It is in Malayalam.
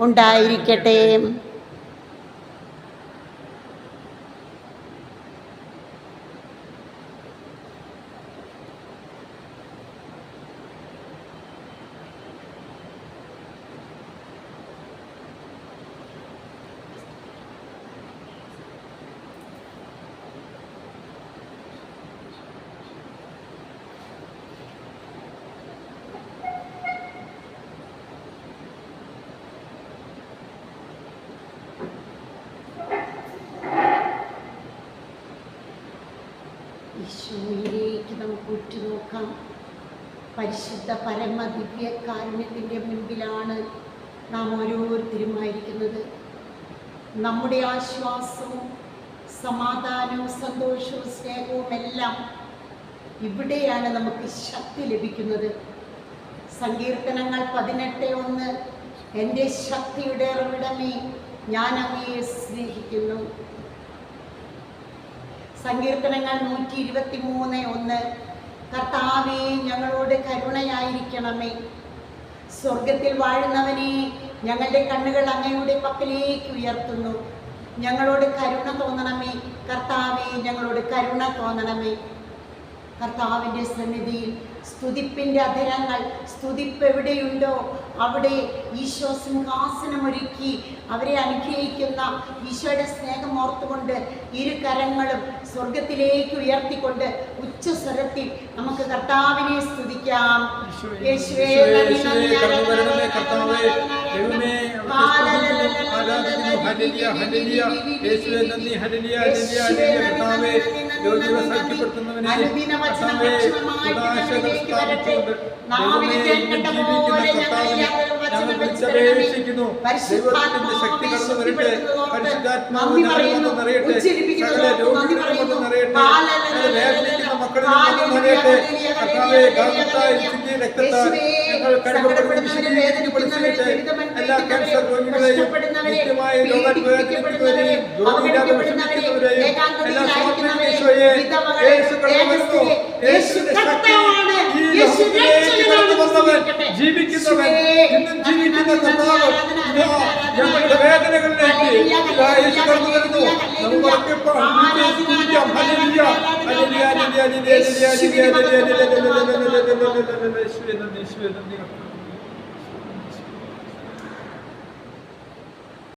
ഉണ്ടായിരിക്കട്ടെ. ഈശോയിലേക്ക് നമുക്ക് ഉറ്റുനോക്കാം. പരിശുദ്ധ പരമ ദിവ്യകാരുണ്യത്തിന്റെ മുൻപിലാണ് നാം ഓരോരുത്തരുമായിരിക്കുന്നത് നമ്മുടെ ആശ്വാസവും സമാധാനവും സന്തോഷവും സ്നേഹവും എല്ലാം ഇവിടെയാണ് നമുക്ക് ശക്തി ലഭിക്കുന്നത്. സങ്കീർത്തനങ്ങൾ പതിനെട്ട് ഒന്ന് എന്റെ ശക്തിയുടെ ഉറവിടമേ ഞാൻ അങ്ങയെ സ്നേഹിക്കുന്നു. സങ്കീർത്തനങ്ങൾ നൂറ്റി ഇരുപത്തി മൂന്ന് ഒന്ന്. കർത്താവേ ഞങ്ങളോട് കരുണയായിരിക്കണമേ. സ്വർഗത്തിൽ വാഴുന്നവനെ ഞങ്ങളുടെ കണ്ണുകൾ അങ്ങയുടെ പക്കലേക്ക് ഉയർത്തുന്നു. ഞങ്ങളോട് കരുണ തോന്നണമേ. കർത്താവെ ഞങ്ങളോട് കരുണ തോന്നണമേ. കർത്താവിന്റെ സന്നിധിയിൽ സ്തുതിപ്പിന്റെ അധരങ്ങൾ സ്തുതിപ്പ് എവിടെയുണ്ടോ അവിടെ ഈശോ സിംഹാസനമൊരുക്കി അവരെ അനുഗ്രഹിക്കുന്ന ഈശോയുടെ സ്നേഹം ഓർത്തുകൊണ്ട് ഇരു കരങ്ങളും സ്വർഗത്തിലേക്ക് ഉയർത്തിക്കൊണ്ട് ഉച്ചസ്വരത്തിൽ നമുക്ക് കർത്താവിനെ സ്തുതിക്കാം. യേശുവേ കർത്താവേ രോഗികളെ സഹിക്കപ്പെടുത്തുന്നവനെ സ്ഥാപിച്ചുകൊണ്ട് ഞങ്ങൾ വിളിച്ചപേക്ഷിക്കുന്നു ദൈവത്തിന്റെ ശക്തി കടന്നു വരട്ടെ. പരിശുദ്ധാത്മാവിനെ നിറയട്ടെ. സകല രോഗികളെ കൊണ്ട് നിറയട്ടെ. വേദനിക്കുന്ന മക്കളെ നിറയട്ടെ. കർത്താവെ ഗർഭത്തായ ചിന്തി രക്തത്താൽ ഞങ്ങൾ കഴിവപ്പെടുന്ന എല്ലാ ക്യാൻസർ രോഗികളെയും നിത്യമായ രോഗാത്മകരെയും ജോലിയില്ലാതെ വിഷമിക്കുന്നവരെയും എല്ലാ സമർപ്പിക്കുന്ന ഈശോയെ യേശു കടന്നു യേശുവിന്റെ ശക്തി ഈ ലോകത്തിലേക്ക് വന്നവൻ ജീവിക്കുന്നവൻ ഇന്നും ജീവിക്കുന്ന കർത്താവ് ഞങ്ങളുടെ വേദനകളിലേക്ക് യേശു കടന്നു വരുന്നു നമുക്ക് ഇപ്പോൾ ഹല്ലേലൂയ hallelujah hallelujah hallelujah hallelujah hallelujah hallelujah hallelujah hallelujah യേശുവേ നന്ദി യേശുവേ നന്ദി കർത്താവേ